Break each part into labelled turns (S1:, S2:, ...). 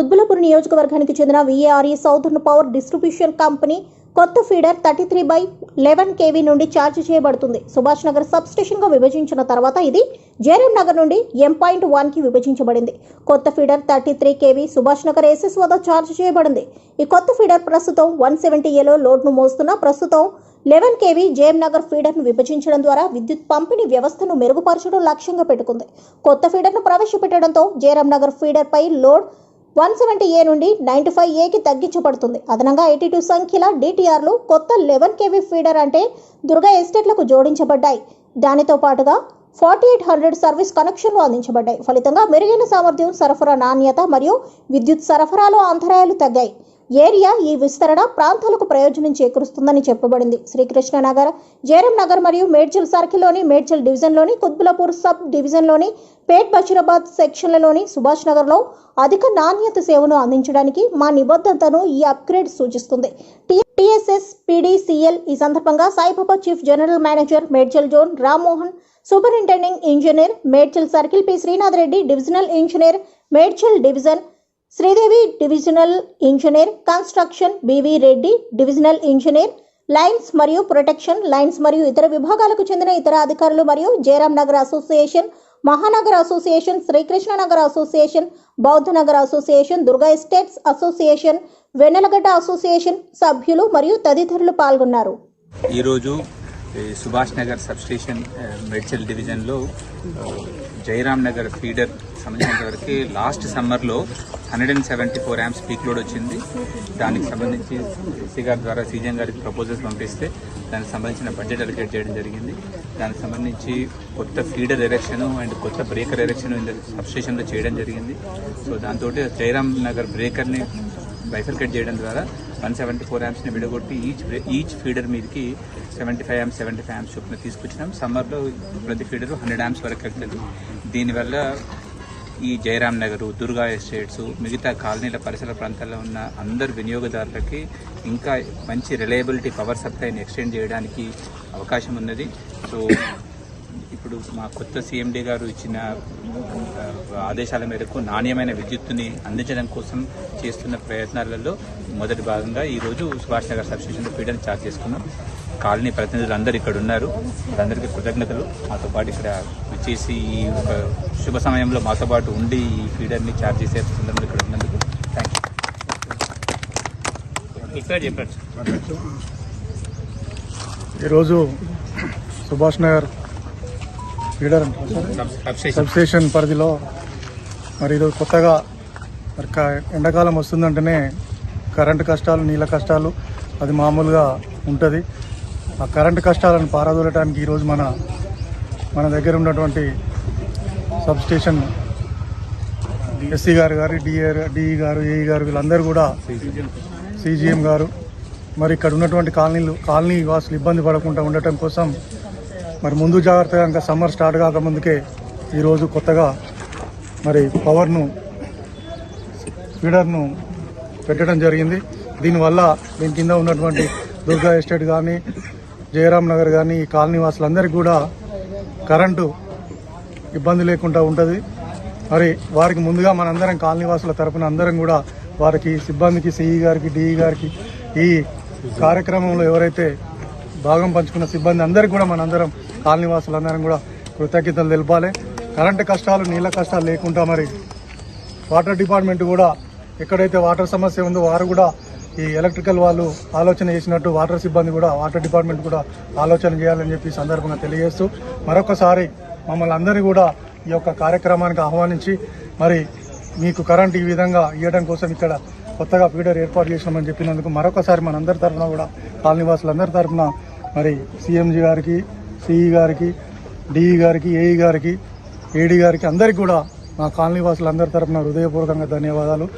S1: కుత్బులపూర్ నియోజకవర్గానికి చెందిన విఏఆర్ఈ సౌదర్న్ పవర్ డిస్ట్రిబ్యూషన్ కంపెనీ కొత్త feeder thirty three by eleven KV నుండి ఛార్జ్ చేయబడుతుంది. సుభాష్ నగర్ సబ్ స్టేషన్గా విభజించిన తర్వాత ఇది జేఎం నగర్ నుండి ఎం పాయింట్ వన్కి విభజించబడింది. కొత్త feeder thirty three KV Subhash Nagar SS వద్ద ఛార్జ్ చేయబడింది. ఈ కొత్త ఫీడర్ ప్రస్తుతం వన్ సెవెంటీ ఏలో లోడ్ను మోస్తున్న ప్రస్తుతం లెవెన్ కేవీ జేఎం నగర్ ఫీడర్ను విభజించడం ద్వారా విద్యుత్ పంపిణీ వ్యవస్థను మెరుగుపరచడం లక్ష్యంగా పెట్టుకుంది. కొత్త ఫీడర్ను ప్రవేశపెట్టడంతో జేఎం నగర్ ఫీడర్ పై లోడ్ వన్ సెవెంటీ ఏ నుండి నైంటీ ఫైవ్ ఏకి తగ్గించబడుతుంది. అదనంగా ఎయిటీ టూ సంఖ్యల డిటిఆర్లు కొత్త లెవెన్ కేవీ ఫీడర్ అంటే దుర్గా ఎస్టేట్లకు జోడించబడ్డాయి. దానితో పాటుగా ఫార్టీ ఎయిట్ హండ్రెడ్ సర్వీస్ కనెక్షన్లు అందించబడ్డాయి. ఫలితంగా మెరుగైన సామర్థ్యం సరఫరా నాణ్యత మరియు విద్యుత్ సరఫరాలో అంతరాయాలు తగ్గాయి. ఏరియా ఈ విస్తరణ ప్రాంతాలకు ప్రయోజనం చేకూరుస్తుందని చెప్పబడింది. శ్రీకృష్ణ నగర్ జయరాం నగర్ మరియు మేడ్చల్ సర్కిల్లోని మేడ్చల్ డివిజన్లోని కుత్బులపూర్ సబ్ డివిజన్లోని పేట్ బషీరాబాద్ సెక్షన్లలోని సుభాష్ నగర్లో అధిక నాణ్యత సేవను అందించడానికి మా నిబద్ధతను ఈ అప్గ్రేడ్ సూచిస్తుంది. టిఎస్ఎస్ పిడిసిఎల్ ఈ సందర్భంగా Saibaba chief general manager Medchal zone Rammohan superintending engineer Medchal circle P Srinath Reddy divisional engineer Medchal division Sridevi divisional engineer construction BV Reddy divisional engineer lines మరియు ప్రొటెక్షన్ లైన్స్ మరియు ఇతర విభాగాలకు చెందిన ఇతర అధికారులు మరియు Jayaram Nagar association Mahanagar association Srikrishna Nagar association Bauddha Nagar association Durga estates association Vennelagadda association సభ్యులు మరియు తదితరులు పాల్గొన్నారు.
S2: ఈరోజు సుభాష్ నగర్ సబ్స్టేషన్ మెడ్చల్ డివిజన్లో జయరామ్ నగర్ ఫీడర్ సంబంధించినంత వరకు లాస్ట్ సమ్మర్లో hundred and seventy four amps peak load వచ్చింది. దానికి సంబంధించి ఎస్సీ గారి ద్వారా సీజన్ గారికి ప్రపోజల్స్ పంపిస్తే దానికి సంబంధించిన బడ్జెట్ అలికేట్ చేయడం జరిగింది. దానికి సంబంధించి కొత్త ఫీడర్ ఎరెక్షన్ అండ్ కొత్త బ్రేకర్ ఎరెక్షన్ సబ్ స్టేషన్లో చేయడం జరిగింది. సో దాంతో జయరామ్ నగర్ బ్రేకర్ని బైఫర్కేట్ చేయడం ద్వారా వన్ సెవెంటీ ఫోర్ యామ్స్ని విడగొట్టి ఈచ్ ఈచ్ ఫీడర్ మీదకి seventy five amps seventy five amps చొప్పున తీసుకొచ్చినాం. సమ్మర్లో ప్రతి ఫీడర్ హండ్రెడ్ యామ్స్ వరకు వెళ్తుంది దీనివల్ల ఈ జయరాం నగరు దుర్గా ఎస్టేట్స్ మిగతా కాలనీల పరిసర ప్రాంతాల్లో ఉన్న అందరు వినియోగదారులకి ఇంకా మంచి రిలయబిలిటీ పవర్ సప్లైని ఎక్స్టెండ్ చేయడానికి అవకాశం ఉన్నది. సో ఇప్పుడు మా కొత్త సీఎండీ గారు ఇచ్చిన ఆదేశాల మేరకు నాణ్యమైన విద్యుత్తుని అందించడం కోసం చేస్తున్న ప్రయత్నాలలో మొదటి భాగంగా ఈరోజు సుభాష్ నగర్ సబ్స్టేషన్లో ఫీడర్ చార్జ్ చేసుకున్నాం. కాలనీ ప్రతినిధులు అందరూ ఇక్కడ ఉన్నారు. వాళ్ళందరికీ కృతజ్ఞతలు. మాతో పాటు ఇక్కడ వచ్చేసి ఈ ఒక శుభ సమయంలో మాతో పాటు ఉండి ఈ ఫీడర్ని చార్జ్ చేసే సందర్భంలో ఇక్కడ ఉన్నందుకు థ్యాంక్ యూ ఇక్కడ
S3: ఈరోజు Subhash Nagar
S2: sub- substation.
S3: Substation పరిధిలో మరి ఈరోజు కొత్తగా మరి ఎండాకాలం వస్తుందంటేనే కరెంటు కష్టాలు నీళ్ళ కష్టాలు అది మామూలుగా ఉంటుంది. ఆ కరెంటు కష్టాలను పారదోలటానికి ఈరోజు మన మన దగ్గర ఉన్నటువంటి సబ్ స్టేషన్ ఎస్సీ గారు గారు డిఏ డిఈ గారు ఏఈ గారు వీళ్ళందరూ కూడా సీజీఎం గారు మరి ఇక్కడ ఉన్నటువంటి కాలనీలు కాలనీ వాసులు ఇబ్బంది పడకుండా ఉండటం కోసం మరి ముందు జాగ్రత్తగా ఇంకా సమ్మర్ స్టార్ట్ కాకముందుకే ఈరోజు కొత్తగా మరి పవర్ను ఫీడర్ను పెట్టడం జరిగింది. దీనివల్ల దీని కింద ఉన్నటువంటి దుర్గా ఎస్టేట్ కానీ జయరాం నగర్ కానీ ఈ కాలనీ వాసులందరికీ కూడా కరెంటు ఇబ్బంది లేకుండా ఉంటుంది. మరి వారికి ముందుగా మనందరం కాలనీ వాసుల తరపున అందరం కూడా వారికి సిబ్బందికి సిఈ గారికి డిఈ గారికి ఈ కార్యక్రమంలో ఎవరైతే భాగం పంచుకున్న సిబ్బంది అందరికీ కూడా మనందరం కాలనీ వాసులందరం కూడా కృతజ్ఞతలు తెలపాలి. కరెంటు కష్టాలు నీళ్ళ కష్టాలు లేకుండా మరి వాటర్ డిపార్ట్మెంట్ కూడా ఎక్కడైతే వాటర్ సమస్య ఉందో వారు కూడా ఈ ఎలక్ట్రికల్ వాళ్ళు ఆలోచన చేసినట్టు వాటర్ సిబ్బంది కూడా వాటర్ డిపార్ట్మెంట్ కూడా ఆలోచన చేయాలని చెప్పి సందర్భంగా తెలియజేస్తూ మరొకసారి మమ్మల్ని అందరినీ కూడా ఈ యొక్క కార్యక్రమానికి ఆహ్వానించి మరి మీకు కరెంట్ ఈ విధంగా ఇవ్వడం కోసం ఇక్కడ కొత్తగా ఫీడర్ ఏర్పాటు చేసినామని చెప్పినందుకు మరొకసారి మనందరి తరఫున కూడా కాలనీవాసులందరి తరఫున మరి సీఎంజీ గారికి సిఈ గారికి డిఈ గారికి ఏఈ గారికి ఏడీ గారికి అందరికీ కూడా మా కాలనీ వాసులందరి తరపున హృదయపూర్వకంగా ధన్యవాదాలు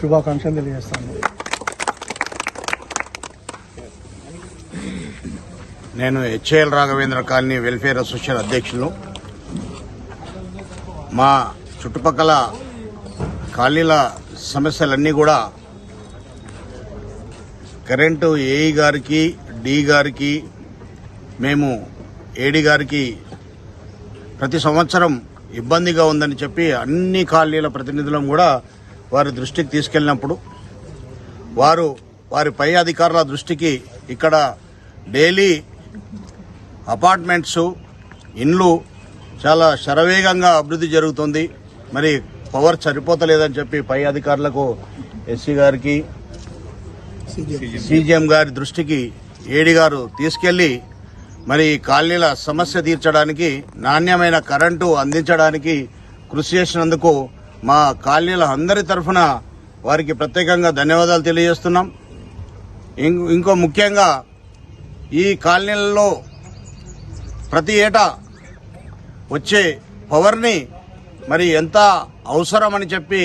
S3: శుభాకాంక్షలు తెలియజేస్తాను.
S4: నేను HAL Raghavendra colony welfare association అధ్యక్షులు మా చుట్టుపక్కల కాలనీల సమస్యలన్నీ కూడా కరెంటు ఏఈ గారికి డి గారికి మేము ఏడి గారికి ప్రతి సంవత్సరం ఇబ్బందిగా ఉందని చెప్పి అన్ని కాలనీల ప్రతినిధులను కూడా వారి దృష్టికి తీసుకెళ్ళినప్పుడు వారు వారి పై అధికారుల దృష్టికి ఇక్కడ డైలీ అపార్ట్మెంట్స్ ఇండ్లు చాలా శరవేగంగా అభివృద్ధి జరుగుతుంది. మరి పవర్ సరిపోతలేదని చెప్పి పై అధికారులకు ఎస్సీ గారికి సీజీఎం గారి దృష్టికి ఏడి గారు తీసుకెళ్ళి మరి కాలనీల సమస్య తీర్చడానికి నాణ్యమైన కరెంటు అందించడానికి కృషి చేసినందుకు మా కాలనీల అందరి తరఫున వారికి ప్రత్యేకంగా ధన్యవాదాలు తెలియజేస్తున్నాం. ఇంకో ముఖ్యంగా ఈ కాలనీలలో ప్రతి ఏటా వచ్చే పవర్ని మరి ఎంత అవసరమని చెప్పి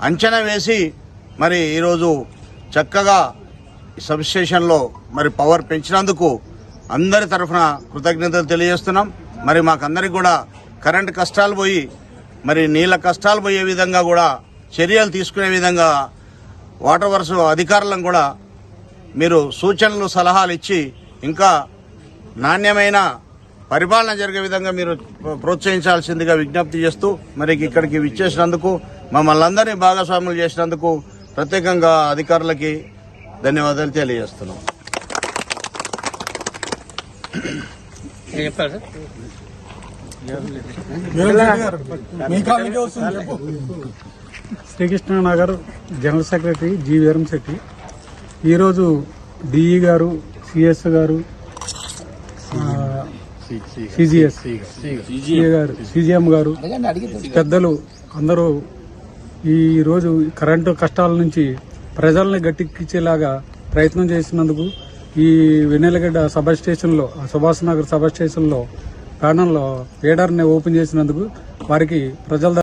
S4: అంచనా వేసి మరి ఈరోజు చక్కగా సబ్స్టేషన్లో సబ్ స్టేషన్లో మరి పవర్ పెంచినందుకు అందరి తరఫున కృతజ్ఞతలు తెలియజేస్తున్నాం. మరి మాకందరికి కూడా కరెంట్ కష్టాలు పోయి మరి నీళ్ళ కష్టాలు పోయే విధంగా కూడా చర్యలు తీసుకునే విధంగా వాటర్ వర్స్ అధికారులను కూడా మీరు సూచనలు సలహాలు ఇచ్చి ఇంకా నాణ్యమైన పరిపాలన జరిగే విధంగా మీరు ప్రోత్సహించాల్సిందిగా విజ్ఞప్తి చేస్తూ మరి ఇక్కడికి విచ్చేసినందుకు మమ్మల్ని అందరినీ భాగస్వాములు చేసినందుకు ప్రత్యేకంగా అధికారులకి ధన్యవాదాలు తెలియజేస్తున్నాం.
S5: శ్రీకృష్ణనగర్ జనరల్ సెక్రటరీ జి వీరం శెట్టి. ఈరోజు డిఈ గారు సిఎస్ గారు సిజిఎస్ గారు సిజిఎం గారు పెద్దలు అందరూ ఈ రోజు కరెంటు కష్టాల నుంచి ప్రజల్ని గట్టెక్కించేలాగా ప్రయత్నం చేసినందుకు ఈ వెన్నెలగడ్డ సబ్ స్టేషన్లో సుభాష్ నగర్ సబ్ స్టేషన్లో ప్యానల్లో వేడర్ని ఓపెన్ చేసినందుకు వారికి ప్రజల